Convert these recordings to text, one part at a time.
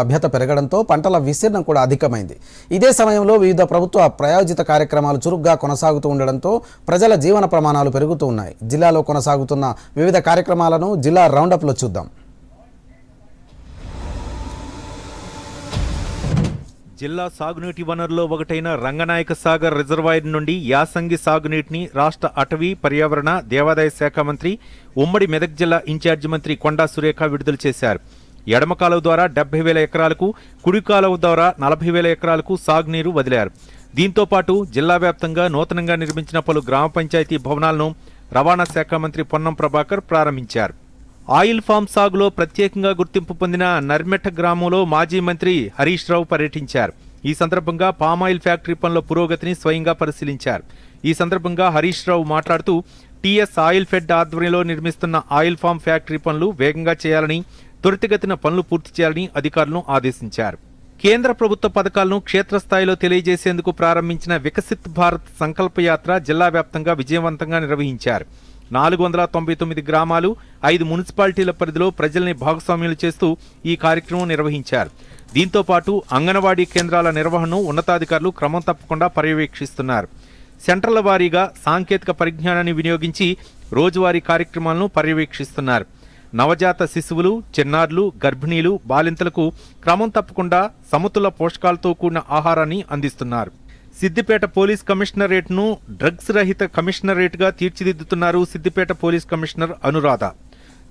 లభ్యత పెరగడంతో పంటల విస్తీర్ణం కూడా అధికమైంది. ఇదే సమయంలో వివిధ ప్రభుత్వ ప్రాయోజిత కార్యక్రమాలు చురుగ్గా కొనసాగుతూ ఉండడంతో ప్రజల జీవన ప్రమాణాలు పెరుగుతూ ఉన్నాయి. జిల్లాలో కొనసాగుతున్న వివిధ కార్యక్రమాలను జిల్లా రౌండప్లో చూద్దాం. జిల్లా సాగునీటి వనరులో ఒకటైన రంగనాయక సాగర్ రిజర్వాయర్ నుండి యాసంగి సాగునీటిని రాష్ట్ర అటవీ పర్యావరణ దేవాదాయ శాఖ మంత్రి ఉమ్మడి మెదక్ జిల్లా ఇన్ఛార్జి మంత్రి కొండా సురేఖ విడుదల చేశారు. ఎడమ కాలువ ద్వారా డెబ్బై వేల ఎకరాలకు కుడి కాలువ ద్వారా నలభై వేల ఎకరాలకు సాగునీరు వదిలారు. దీంతో పాటు జిల్లా వ్యాప్తంగా నూతనంగా నిర్మించిన పలు గ్రామ పంచాయతీ భవనాలను రవాణా శాఖ మంత్రి పొన్నం ప్రభాకర్ ప్రారంభించారు. ఆయిల్ ఫామ్ సాగులో ప్రత్యేకంగా గుర్తింపు పొందిన నర్మెట్ట గ్రామంలో మాజీ మంత్రి హరీష్ రావు పర్యటించారు. ఈ సందర్భంగా పామాయిల్ ఫ్యాక్టరీ పనుల పురోగతిని స్వయంగా పరిశీలించారు. ఈ సందర్భంగా హరీష్ రావు మాట్లాడుతూ టీఎస్ ఆయిల్ ఫెడ్ ఆధ్వర్యంలో నిర్మిస్తున్న ఆయిల్ ఫామ్ ఫ్యాక్టరీ పనులు వేగంగా చేయాలని త్వరితగతిన పనులు పూర్తి చేయాలని అధికారులను ఆదేశించారు. కేంద్ర ప్రభుత్వ పథకాలను క్షేత్రస్థాయిలో తెలియజేసేందుకు ప్రారంభించిన వికసిత్ భారత్ సంకల్పయాత్ర జిల్లా వ్యాప్తంగా విజయవంతంగా నిర్వహించారు. నాలుగు వందల తొంభై తొమ్మిది గ్రామాలు ఐదు మున్సిపాలిటీల పరిధిలో ప్రజల్ని భాగస్వామ్యులు చేస్తూ ఈ కార్యక్రమం నిర్వహించారు. దీంతో పాటు అంగన్వాడీ కేంద్రాల నిర్వహణను ఉన్నతాధికారులు క్రమం తప్పకుండా పర్యవేక్షిస్తున్నారు. సెంటర్ల వారీగా సాంకేతిక పరిజ్ఞానాన్ని వినియోగించి రోజువారీ కార్యక్రమాలను పర్యవేక్షిస్తున్నారు. నవజాత శిశువులు చిన్నారులు గర్భిణీలు బాలింతలకు క్రమం తప్పకుండా సమతుల పోషకాలతో కూడిన ఆహారాన్ని అందిస్తున్నారు. సిద్దిపేట పోలీస్ కమిషనరేట్ను డ్రగ్స్ రహిత కమిషనరేట్గా తీర్చిదిద్దుతున్నారు సిద్దిపేట పోలీస్ కమిషనర్ అనురాధ.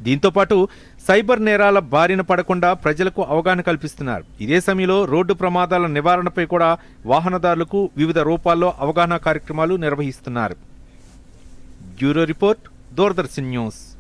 దీంతో పాటు సైబర్ నేరాల బారిన పడకుండా ప్రజలకు అవగాహన కల్పిస్తున్నారు. ఇదే సమయంలో రోడ్డు ప్రమాదాల నివారణపై కూడా వాహనదారులకు వివిధ రూపాల్లో అవగాహన కార్యక్రమాలు నిర్వహిస్తున్నారు. Bureau report Doordarshan news.